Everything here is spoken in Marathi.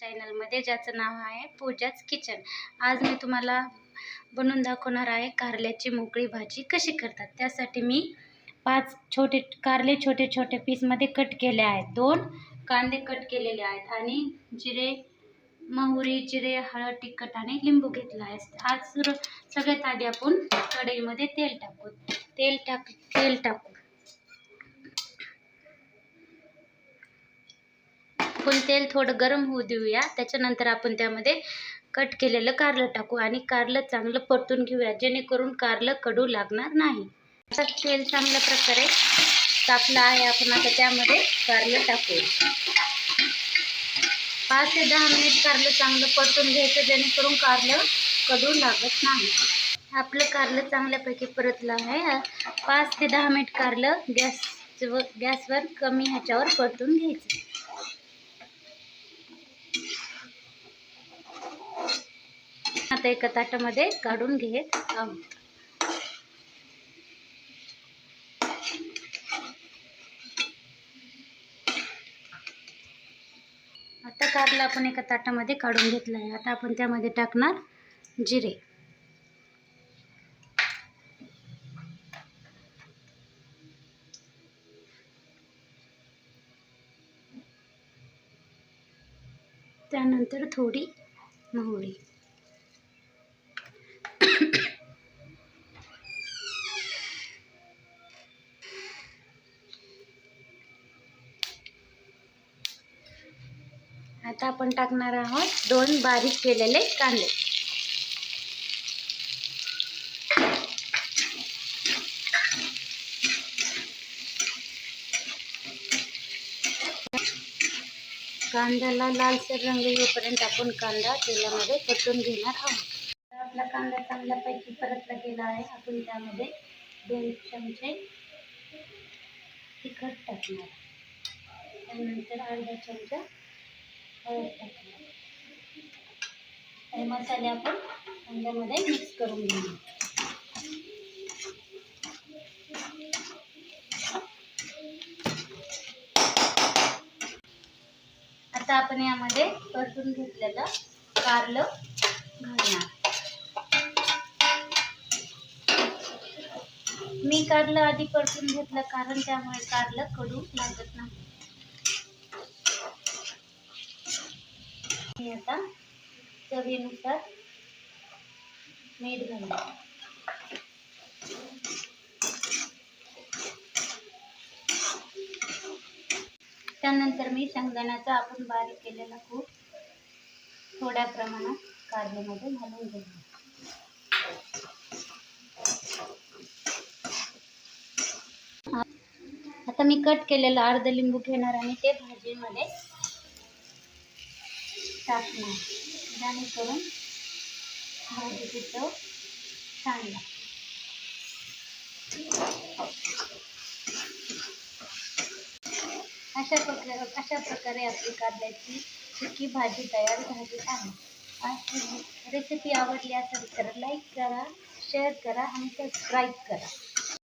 चॅनलमध्ये ज्याचं नाव आहे पूजाच किचन. आज मी तुम्हाला बनवून दाखवणार आहे कारल्याची मोकळी भाजी कशी करतात. त्यासाठी मी पाच छोटे कारले छोटे छोटे पीसमध्ये कट केले आहेत. दोन कांदे कट केलेले आहेत आणि जिरे मोहरी जिरे हळद तिखट आणि लिंबू घेतला आहे. आज सगळ्यात आधी आपण कढईमध्ये तेल टाकू. तेल टाक तेल टाकू. आपण तेल थोडं गरम होऊ देऊया. त्याच्यानंतर आपण त्यामध्ये कट केलेलं कारलं टाकू आणि कारलं चांगलं परतून घेऊया जेणेकरून कारलं कडू लागणार नाही. आता तेल चांगल्या प्रकारे तापलं आहे आपण आता त्यामध्ये कारलं टाकू पाच ते दहा मिनिट कारलं चांगलं परतून घ्यायचं जेणेकरून कारलं कडू लागत नाही. आपलं कारलं चांगल्यापैकी परतलं आहे. पाच ते दहा मिनिट कारलं गॅस गॅसवर कमी ह्याच्यावर परतून घ्यायचं. आता एका ताटामध्ये काढून घेत. आहोत आता कारला आपण एका ताटामध्ये काढून घेतलं आहे आता आपण त्यामध्ये टाकणार जिरे. त्यानंतर थोडी मोहरी. आता आपण टाकणार आहोत दोन बारीक केलेले कांदे. कांद्याला लालसर रंग येईपर्यंत आपण कांदा तेलामध्ये परतून घेणार आहोत. आपला कांदा चांगल्यापैकी परतला गेला आहे. आपण त्यामध्ये दोन चमचे तिखट टाकणार. त्यानंतर अर्धा चमचा हे मसाले आपण अंड्यामध्ये मिक्स करून घेऊ. आता आपण यामध्ये परतून घेतलेलं कारलं घालणार. मी कारलं आधी परतून घेतलं कारण त्यामुळे कारलं कडू लागत नाही. आता चवीनुसार मीठ घालणार त्यानंतर मी शेंगदाण्याचा आपण बारीक केलेला खूप थोड्या प्रमाणात कारलेमध्ये घालून घेणार आता मी कट केलेलं अर्ध लिंबू घेणार आणि ते भाजीमध्ये टाकणार जेणेकरून भाजीची चव छान अशा प्रकारे अशा प्रकारे आपली कांद्याची सुकी भाजी तयार झाली आहे. रेसिपी आवडली असेल तर लाईक करा शेअर करा आणि सबस्क्राईब करा.